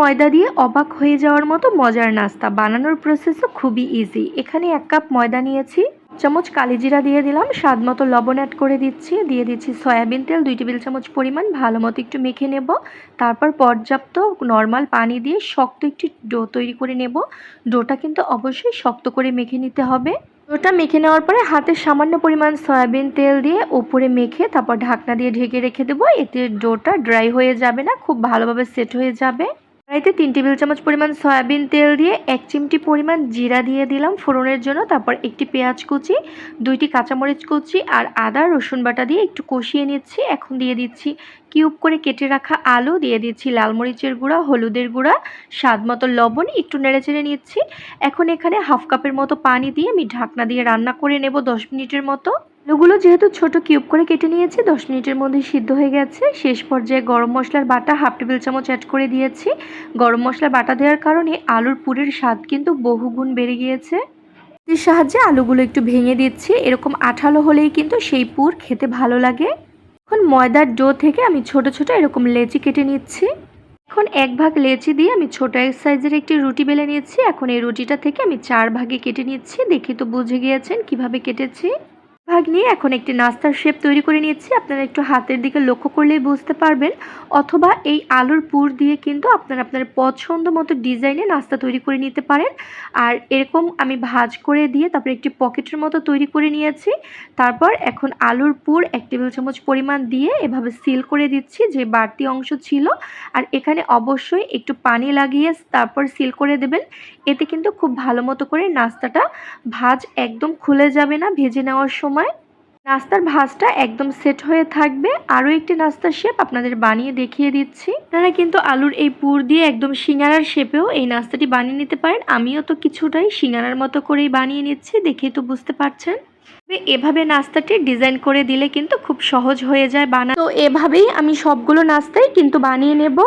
ময়দা দিয়ে অবাক হয়ে যাওয়ার মতো মজার নাস্তা। বানানোর প্রসেসও খুবই ইজি এখানে এক কাপ ময়দা নিয়েছি। চামচ কালিজিরা দিয়ে দিলাম। স্বাদ মতো লবণ অ্যাড করে দিচ্ছি। দিয়ে দিচ্ছি সয়াবিন তেল, দুই টেবিল চামচ পরিমাণ। ভালো মতো একটু মেখে নেব। তারপর পর্যাপ্ত নর্মাল পানি দিয়ে শক্ত একটি ডো তৈরি করে নেব। ডোটা কিন্তু অবশ্যই শক্ত করে মেখে নিতে হবে। ডোটা মেখে নেওয়ার পরে হাতে সামান্য পরিমাণ সয়াবিন তেল দিয়ে উপরে মেখে তারপর ঢাকনা দিয়ে ঢেকে রেখে দেবো। এতে ডোটা ড্রাই হয়ে যাবে না। খুব ভালোভাবে সেট হয়ে যাবে। কড়াইতে তিন টেবিল চামচ পরিমাণ সয়াবিন তেল দিয়ে এক চিমটি পরিমাণ জিরা দিয়ে দিলাম ফোড়নের জন্য। তারপর একটি পেঁয়াজ কুচি, দুইটি কাঁচামরিচ কুচি আর আদা, রসুন বাটা দিয়ে একটু কষিয়ে নিচ্ছি। এখন দিয়ে দিচ্ছি কিউব করে কেটে রাখা আলু, দিয়ে দিচ্ছি লাল মরিচের গুঁড়া, হলুদের গুঁড়া, স্বাদ মতো লবণ, একটু নেড়ে চেড়ে নিচ্ছি। এখন এখানে হাফ কাপের মতো পানি দিয়ে আমি ঢাকনা দিয়ে রান্না করে নেব দশ মিনিটের মতো। আলুগুলো যেহেতু ছোট কিউব করে কেটে নিয়েছি, দশ মিনিটের মধ্যে সিদ্ধ হয়ে গেছে। শেষ পর্যায়ে গরম মশলার বাটা হাফ টেবিল চামচ অ্যাড করে দিয়েছি। গরম মশলা বাটা দেওয়ার কারণে আলুর পুরের স্বাদ কিন্তু বহুগুণ বেড়ে গিয়েছে। এর সাহায্যে আলুগুলো একটু ভেঙে দিচ্ছি। এরকম আঠালো হলেই কিন্তু সেই পুর খেতে ভালো লাগে। এখন ময়দার ডো থেকে আমি ছোট ছোট এরকম লেচি কেটে নিচ্ছি। এখন এক ভাগ লেচি দিয়ে আমি ছোট এক সাইজের একটি রুটি বেলে নিচ্ছি এখন এই রুটিটা থেকে আমি চার ভাগে কেটে নিচ্ছি। দেখি তো বুঝে গিয়েছেন কীভাবে কেটেছি। ভাগ নিয়ে এখন একটি নাস্তার শেপ তৈরি করে নিচ্ছি আপনারা একটু হাতের দিকে লক্ষ্য করলেই বুঝতে পারবেন। অথবা এই আলুর পুর দিয়ে কিন্তু আপনারা আপনার পছন্দ মতো ডিজাইনে নাস্তা তৈরি করে নিতে পারেন। আর এরকম আমি ভাজ করে দিয়ে তারপর একটি পকেটের মতো তৈরি করে নিয়েছি। তারপর এখন আলুর পুর এক টেবিল চামচ পরিমাণ দিয়ে এভাবে সিল করে দিচ্ছি, যে বাড়তি অংশ ছিল। আর এখানে অবশ্যই একটু পানি লাগিয়ে তারপর সিল করে দেবেন। এতে কিন্তু খুব ভালো মতো করে নাস্তাটা ভাজ একদম খুলে যাবে না, ভেজে নেওয়ার সময়। নাস্তার ভাজটা একদম সেট হয়ে থাকবে। আরও একটি নাস্তার শেপ আপনাদের বানিয়ে দেখিয়ে দিচ্ছি। আপনারা কিন্তু আলুর এই পুর দিয়ে একদম সিঙ্গারার শেপেও এই নাস্তাটি বানিয়ে নিতে পারেন। আমিও তো কিছুটাই সিঙ্গারার মতো করেই বানিয়ে নিচ্ছি, দেখেই তো বুঝতে পারছেন। এভাবে নাস্তাটি ডিজাইন করে দিলে কিন্তু খুব সহজ হয়ে যায় বানা তো এভাবেই আমি সবগুলো নাস্তাই কিন্তু বানিয়ে নেব।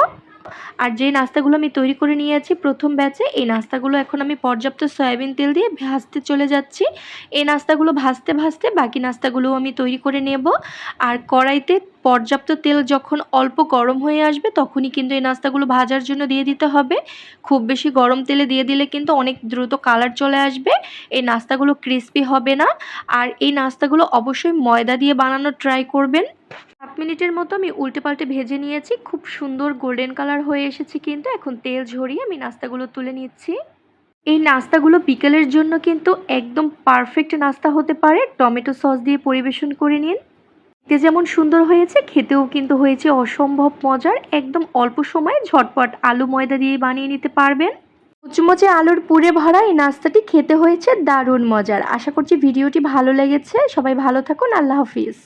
আর যে নাস্তাগুলো আমি তৈরি করে নিয়ে আছি প্রথম ব্যাচে, এই নাস্তাগুলো এখন আমি পর্যাপ্ত সয়াবিন তেল দিয়ে ভাজতে চলে যাচ্ছি। এই নাস্তাগুলো ভাজতে ভাজতে বাকি নাস্তাগুলোও আমি তৈরি করে নেব। আর কড়াইতে পর্যাপ্ত তেল যখন অল্প গরম হয়ে আসবে, তখনই কিন্তু এই নাস্তাগুলো ভাজার জন্য দিয়ে দিতে হবে। খুব বেশি গরম তেলে দিয়ে দিলে কিন্তু অনেক দ্রুত কালার চলে আসবে। এই নাস্তাগুলো ক্রিস্পি হবে না। আর এই নাস্তাগুলো অবশ্যই ময়দা দিয়ে বানানোর ট্রাই করবেন। সাত মিনিটের মতো আমি উল্টে পাল্টে ভেজে নিয়েছি। খুব সুন্দর গোল্ডেন কালার হয়ে এসেছে কিন্তু এখন তেল ঝরিয়ে আমি নাস্তাগুলো তুলে নিচ্ছি। এই নাস্তাগুলো বিকেলের জন্য কিন্তু একদম পারফেক্ট নাস্তা হতে পারে। টমেটো সস দিয়ে পরিবেশন করে নিন। দেখতে যেমন সুন্দর হয়েছে, খেতেও কিন্তু হয়েছে অসম্ভব মজার। একদম অল্প সময়ে ঝটপট আলু ময়দা দিয়ে বানিয়ে নিতে পারবেন। মুচমুচে আলুর পুরে ভরা এই নাস্তাটি খেতে হয়েছে দারুণ মজার। আশা করছি ভিডিওটি ভালো লেগেছে। সবাই ভালো থাকুন। আল্লাহ হাফিজ।